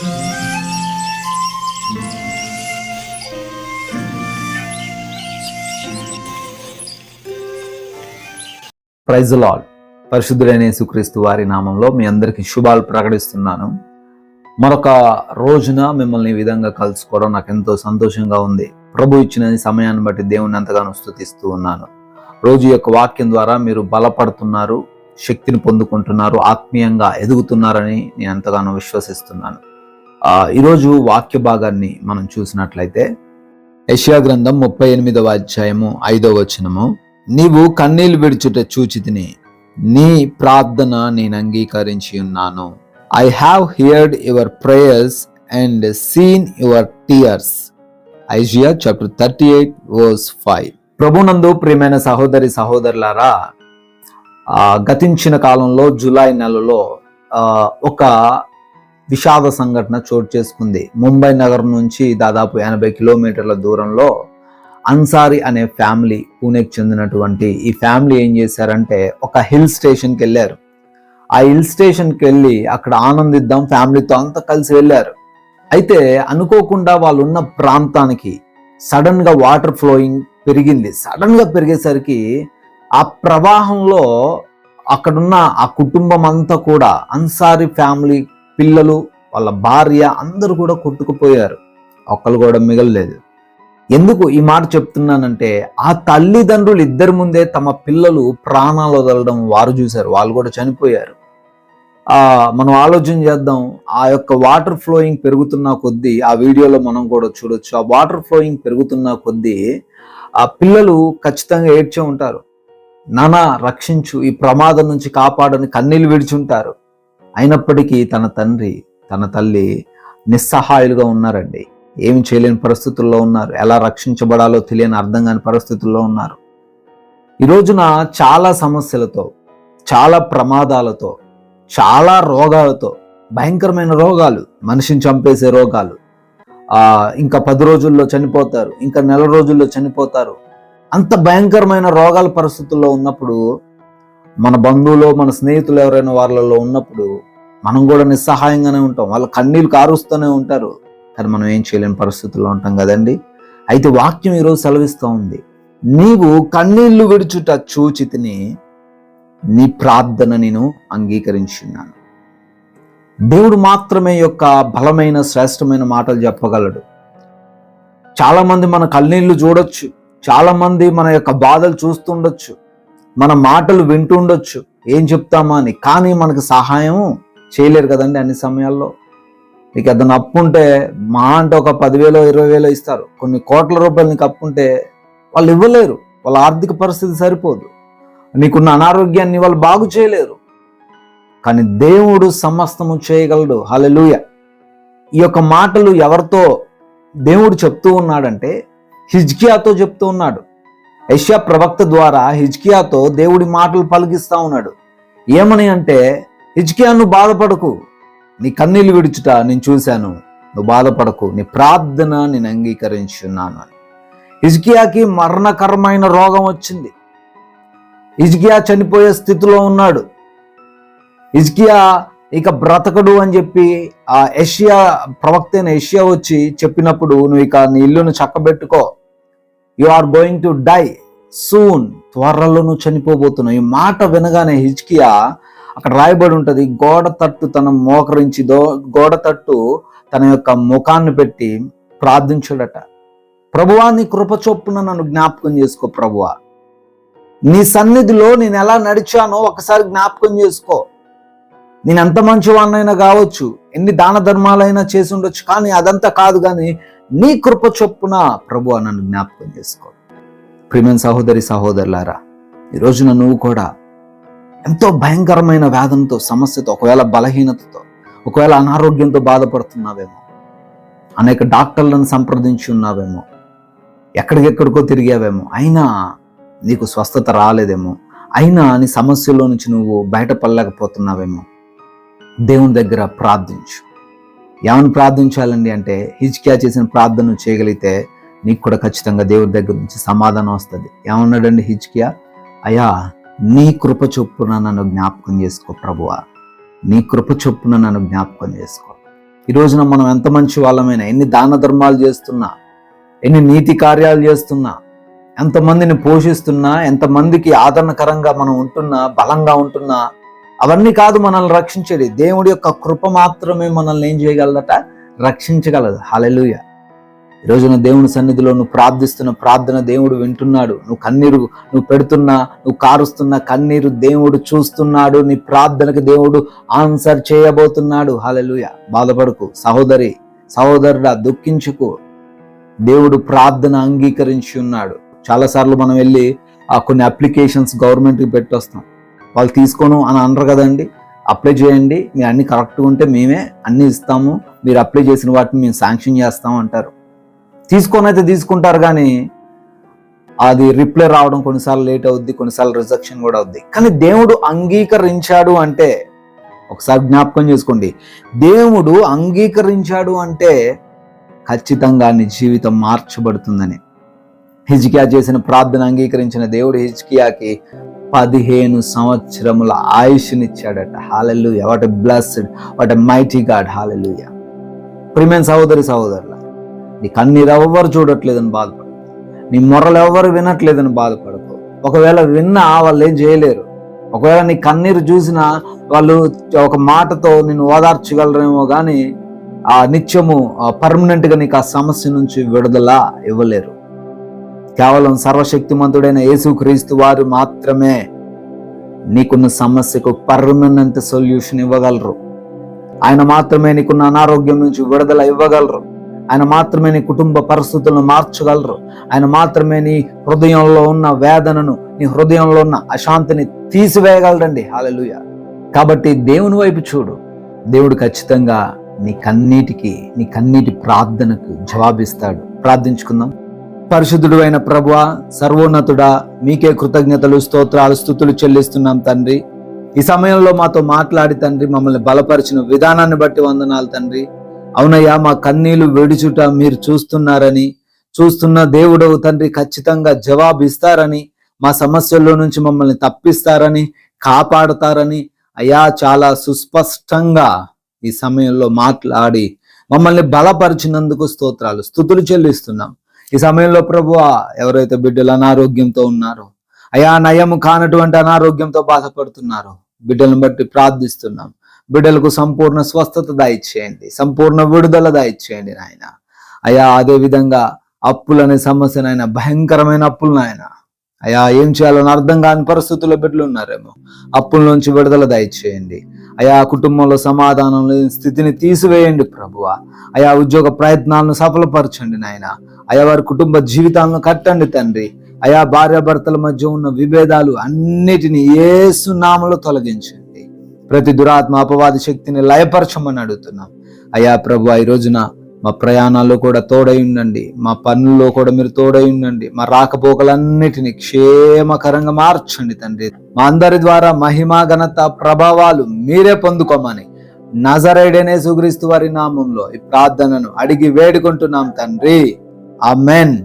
Praise lord పరిశుద్ధుడైన యేసుక్రీస్తు వారి నామంలో మీ అందరికీ శుభాలు ప్రకటిస్తున్నాను. మరొక రోజున మిమ్మల్ని ఈ విధంగా కలుసుకోవడం నాకు ఎంతో సంతోషంగా ఉంది. ప్రభు ఇచ్చిన సమయాన్ని బట్టి దేవుని ఎంతగానో స్థుతిస్తూ ఉన్నాను. రోజు యొక్క వాక్యం ద్వారా మీరు బలపడుతున్నారు శక్తిని పొందుకుంటున్నారు ఆత్మీయంగా ఎదుగుతున్నారని నేను ఎంతగానో విశ్వసిస్తున్నాను. ఈరోజు వాక్య భాగాన్ని మనం చూసినట్లయితే యెషయా గ్రంథం ముప్పై ఎనిమిదవ అధ్యాయము ఐదవ వచనము. నీవు కన్నీళ్ళు విడుచుట చూచితిని నీ ప్రార్థన నేను అంగీకరించి ఉన్నాను. I have heard your prayers and seen your tears Isaiah chapter thirty eight verse five ప్రభునందు ప్రియమైన సహోదరి సహోదరులారా గతించిన కాలంలో జూలై నెలలో ఒక విషాద సంఘటన చోటు చేసుకుంది. ముంబై నగరం నుంచి దాదాపు ఎనభై కిలోమీటర్ల దూరంలో అన్సారీ అనే ఫ్యామిలీ పూణేకి చెందినటువంటి ఈ ఫ్యామిలీ ఏం చేశారంటే ఒక హిల్ స్టేషన్కి వెళ్ళారు. ఆ హిల్ స్టేషన్కి వెళ్ళి అక్కడ ఆనందిద్దాం ఫ్యామిలీతో అంతా కలిసి వెళ్ళారు. అయితే అనుకోకుండా వాళ్ళు ఉన్న ప్రాంతానికి సడన్గా వాటర్ ఫ్లోయింగ్ పెరిగింది. సడన్గా పెరిగేసరికి ఆ ప్రవాహంలో అక్కడున్న ఆ కుటుంబం అంతా కూడా అన్సారీ ఫ్యామిలీ పిల్లలు వాళ్ళ భార్య అందరూ కూడా కొట్టుకుపోయారు. ఒక్కరు కూడా మిగలలేదు. ఎందుకు ఈ మాట చెప్తున్నానంటే ఆ తల్లిదండ్రులు ఇద్దరి ముందే తమ పిల్లలు ప్రాణాలు వదలడం వారు చూశారు. వాళ్ళు కూడా చనిపోయారు. మనం ఆలోచన చేద్దాం. ఆ యొక్క వాటర్ ఫ్లోయింగ్ పెరుగుతున్న కొద్దీ ఆ వీడియోలో మనం కూడా చూడొచ్చు. ఆ వాటర్ ఫ్లోయింగ్ పెరుగుతున్న కొద్దీ ఆ పిల్లలు ఖచ్చితంగా ఏడ్చే ఉంటారు. నానా రక్షించు. ఈ ప్రమాదం నుంచి కాపాడని కన్నీళ్ళు విడిచుంటారు అయినప్పటికీ తన తండ్రి తన తల్లి నిస్సహాయులుగా ఉన్నారండి. ఏమి చేయలేని పరిస్థితుల్లో ఉన్నారు. ఎలా రక్షించబడాలో తెలియని అర్థం కాని పరిస్థితుల్లో ఉన్నారు. ఈ రోజున చాలా సమస్యలతో చాలా ప్రమాదాలతో చాలా రోగాలతో భయంకరమైన రోగాలు మనిషిని చంపేసే రోగాలు ఇంకా పది రోజుల్లో చనిపోతారు ఇంకా నెల రోజుల్లో చనిపోతారు. అంత భయంకరమైన రోగాల పరిస్థితుల్లో ఉన్నప్పుడు మన బంధువులు మన స్నేహితులు ఎవరైనా వాళ్ళలో ఉన్నప్పుడు మనం కూడా నిస్సహాయంగానే ఉంటాం. వాళ్ళ కన్నీళ్ళు కారుస్తూనే ఉంటారు. కానీ మనం ఏం చేయలేని పరిస్థితుల్లో ఉంటాం కదండి. అయితే వాక్యం ఈరోజు సెలవిస్తూ ఉంది. నీవు కన్నీళ్ళు విడుచుట చూచితిని నీ ప్రార్థన నేను అంగీకరించున్నాను. దేవుడు మాత్రమే యొక్క బలమైన శ్రేష్టమైన మాటలు చెప్పగలడు. చాలామంది మన కన్నీళ్ళు చూడొచ్చు. చాలామంది మన యొక్క బాధలు చూస్తుండొచ్చు. మన మాటలు వింటూ ఉండొచ్చు ఏం చెప్తామా అని. కానీ మనకు సహాయం చేయలేరు కదండి అన్ని సమయాల్లో. నీకు ఏదైనా అప్పు ఉంటే మా అంటే ఒక పదివేలో ఇరవై వేలో ఇస్తారు. కొన్ని కోట్ల రూపాయలు నీకు అప్పు ఉంటే వాళ్ళు ఇవ్వలేరు. వాళ్ళ ఆర్థిక పరిస్థితి సరిపోదు. నీకున్న అనారోగ్యాన్ని వాళ్ళు బాగు చేయలేరు. కానీ దేవుడు సమస్తము చేయగలడు. హలలుయ ఈ యొక్క మాటలు ఎవరితో దేవుడు చెప్తూ ఉన్నాడంటే హిజ్కియాతో చెప్తూ ఉన్నాడు. యష్యా ప్రవక్త ద్వారా హిజ్కియాతో దేవుడి మాటలు పలికిస్తా ఉన్నాడు. ఏమని అంటే హిజ్కియా నువ్వు బాధపడకు. నీ కన్నీళ్ళు విడుచుట నేను చూశాను. నువ్వు బాధపడకు. నీ ప్రార్థన నేను అంగీకరించున్నాను అని. హిజ్కియాకి మరణకరమైన రోగం వచ్చింది. హిజ్కియా చనిపోయే స్థితిలో ఉన్నాడు. హిజ్కియా ఇక బ్రతకడు అని చెప్పి ఆ ఏషియా ప్రవక్త అయిన ఏషియా వచ్చి చెప్పినప్పుడు నువ్వు ఇక నీ ఇల్లును చక్కబెట్టుకో. You are going to die. Soon త్వరలో నువ్వు చనిపోబోతున్నావు ఈ మాట వినగానే హిజ్కియా అక్కడ రాయబడి ఉంటుంది గోడ తట్టు తన మోకరించి దో గోడ తట్టు తన యొక్క ముఖాన్ని పెట్టి ప్రార్థించుడట. ప్రభువా నీ కృప చొప్పున నన్ను జ్ఞాపకం చేసుకో ప్రభువా. నీ సన్నిధిలో నేను ఎలా నడిచానో ఒకసారి జ్ఞాపకం చేసుకో. నేను ఎంత మంచివాడినైనా కావచ్చు ఎన్ని దాన ధర్మాలైనా చేసి ఉండొచ్చు కానీ అదంతా కాదు కానీ నీ కృప చొప్పున ప్రభు నన్ను జ్ఞాపకం చేసుకో. ప్రియమైన సహోదరి సహోదరులారా ఈ రోజున నువ్వు కూడా ఎంతో భయంకరమైన వేదనతో సమస్యతో ఒకవేళ బలహీనతతో ఒకవేళ అనారోగ్యంతో బాధపడుతున్నావేమో అనేక డాక్టర్లను సంప్రదించి ఉన్నావేమో ఎక్కడికెక్కడికో తిరిగావేమో అయినా నీకు స్వస్థత రాలేదేమో అయినా నీ సమస్యలో నుంచి నువ్వు బయటపడలేకపోతున్నావేమో దేవుని దగ్గర ప్రార్థించు. ఏమని ప్రార్థించాలండి అంటే హిజ్కియా చేసిన ప్రార్థన చేయగలిగితే నీకు కూడా ఖచ్చితంగా దేవుడి దగ్గర నుంచి సమాధానం వస్తుంది. ఏమన్నాడండి హిచ్కియా అయ్యా నీ కృప చొప్పున నన్ను జ్ఞాపకం చేసుకో ప్రభువా. నీ కృప చొప్పున నన్ను జ్ఞాపకం చేసుకో. ఈ రోజున మనం ఎంత మంచి వాళ్ళమైనా ఎన్ని దాన ధర్మాలు చేస్తున్నా ఎన్ని నీతి కార్యాలు చేస్తున్నా ఎంతమందిని పోషిస్తున్నా ఎంతమందికి ఆదరణకరంగా మనం ఉంటున్నా బలంగా ఉంటున్నా అవన్నీ కాదు మనల్ని రక్షించేది. దేవుడి యొక్క కృప మాత్రమే మనల్ని ఏం చేయగలదట? రక్షించగలదు. హలెలుయ ఈ రోజున దేవుని సన్నిధిలో నువ్వు ప్రార్థిస్తున్న ప్రార్థన దేవుడు వింటున్నాడు. నువ్వు కన్నీరు నువ్వు పెడుతున్నా నువ్వు కారుస్తున్న కన్నీరు దేవుడు చూస్తున్నాడు. నీ ప్రార్థనకు దేవుడు ఆన్సర్ చేయబోతున్నాడు. హలెలుయ బాధపడుకు. సహోదరి సహోదరుడా దుఃఖించుకు. దేవుడు ప్రార్థన అంగీకరించి ఉన్నాడు. చాలాసార్లు మనం వెళ్ళి ఆ కొన్ని అప్లికేషన్స్ గవర్నమెంట్కి పెట్టొస్తాం. వాళ్ళు తీసుకోను అని అనరు కదండి. అప్లై చేయండి. మీరు అన్ని కరెక్ట్గా ఉంటే మేమే అన్ని ఇస్తాము. మీరు అప్లై చేసిన వాటిని మేము శాంక్షన్ చేస్తాం అంటారు. తీసుకొని అయితే తీసుకుంటారు కానీ అది రిప్లై రావడం కొన్నిసార్లు లేట్ అవుద్ది కొన్నిసార్లు రిజెక్షన్ కూడా అవుద్ది. కానీ దేవుడు అంగీకరించాడు అంటే ఒకసారి జ్ఞాపకం చేసుకోండి. దేవుడు అంగీకరించాడు అంటే ఖచ్చితంగా నీ జీవితం మార్చబడుతుందని. హిజ్కియా చేసిన ప్రార్థన అంగీకరించిన దేవుడు హిజ్కియాకి పదిహేను సంవత్సరముల ఆయుష్నిచ్చాడట. Hallelujah what blessed what mighty God hallelujah ప్రిమెన్ సహోదరి సహోదరు నీ కన్నీరు ఎవ్వరు చూడట్లేదని బాధపడు నీ మొరలు ఎవ్వరు వినట్లేదని బాధపడకు. ఒకవేళ విన్నా వాళ్ళు ఏం చేయలేరు. ఒకవేళ నీ కన్నీరు చూసినా వాళ్ళు ఒక మాటతో నేను ఓదార్చగలరేమో కానీ ఆ నిత్యము పర్మనెంట్గా నీకు ఆ సమస్య నుంచి విడుదల ఇవ్వలేరు. కేవలం సర్వశక్తిమంతుడైన యేసుక్రీస్తు వారు మాత్రమే నీకున్న సమస్యకు పర్మనెంట్ సొల్యూషన్ ఇవ్వగలరు. ఆయన మాత్రమే నీకున్న అనారోగ్యం నుంచి విడుదల ఇవ్వగలరు. ఆయన మాత్రమే నీ కుటుంబ పరిస్థితులను మార్చగలరు. ఆయన మాత్రమే నీ హృదయంలో ఉన్న వేదనను నీ హృదయంలో ఉన్న అశాంతిని తీసివేయగలరండి హాలలుయ కాబట్టి దేవుని వైపు చూడు. దేవుడు ఖచ్చితంగా నీ కన్నీటికి నీ కన్నీటి ప్రార్థనకు జవాబిస్తాడు. ప్రార్థించుకుందాం. పరిశుద్ధుడు అయిన ప్రభువ సర్వోన్నతుడా మీకే కృతజ్ఞతలు స్తోత్రాలు స్థుతులు చెల్లిస్తున్నాం తండ్రి. ఈ సమయంలో మాతో మాట్లాడి తండ్రి మమ్మల్ని బలపరిచిన విధానాన్ని బట్టి వందనాలు తండ్రి. అవునయ్యా మా కన్నీళ్ళు వెడిచుట మీరు చూస్తున్నారని చూస్తున్న దేవుడవు తండ్రి ఖచ్చితంగా జవాబు ఇస్తారని మా సమస్యల్లో నుంచి మమ్మల్ని తప్పిస్తారని కాపాడతారని అయ్యా చాలా సుస్పష్టంగా ఈ సమయంలో మాట్లాడి మమ్మల్ని బలపరిచినందుకు స్తోత్రాలు స్థుతులు చెల్లిస్తున్నాం. ఈ సమయంలో ప్రభు ఎవరైతే బిడ్డలు అనారోగ్యంతో ఉన్నారో అయా నయము కానటువంటి అనారోగ్యంతో బాధపడుతున్నారో బిడ్డలను బట్టి ప్రార్థిస్తున్నాం. బిడ్డలకు సంపూర్ణ స్వస్థత దయచేయండి సంపూర్ణ విడుదల దయచేయండి నాయన. అయా అదే విధంగా అప్పులనే సమస్య నాయన భయంకరమైన అప్పులు నాయన. అయా ఏం చేయాలని అర్థం కాని పరిస్థితుల్లో బిడ్డలు ఉన్నారేమో. అప్పుల నుంచి విడుదల దయచేయండి అయా కుటుంబంలో సమాధానం లేని స్థితిని తీసివేయండి ప్రభువ. అయా ఉద్యోగ ప్రయత్నాలను సఫలపరచండి నాయన. అయా వారి కుటుంబ జీవితాలను కట్టండి తండ్రి. అయా భార్యాభర్తల మధ్య ఉన్న విభేదాలు అన్నిటిని ఏసునామలో తొలగించండి. ప్రతి దురాత్మ అపవాది శక్తిని లయపరచమని అడుగుతున్నాం. అయ్యా ప్రభు ఈ రోజున మా ప్రయాణాల్లో కూడా తోడై ఉండండి. మా పనుల్లో కూడా మీరు తోడై ఉండండి. మా రాకపోకలన్నిటిని క్షేమకరంగా మార్చండి తండ్రి. మా అందరి ద్వారా మహిమా ఘనత ప్రభావాలు మీరే పొందుకోమని నజరైడనే సుగ్రీస్తు వారి నామంలో ఈ ప్రార్థనను అడిగి వేడుకుంటున్నాం తండ్రి. ఆ మెన్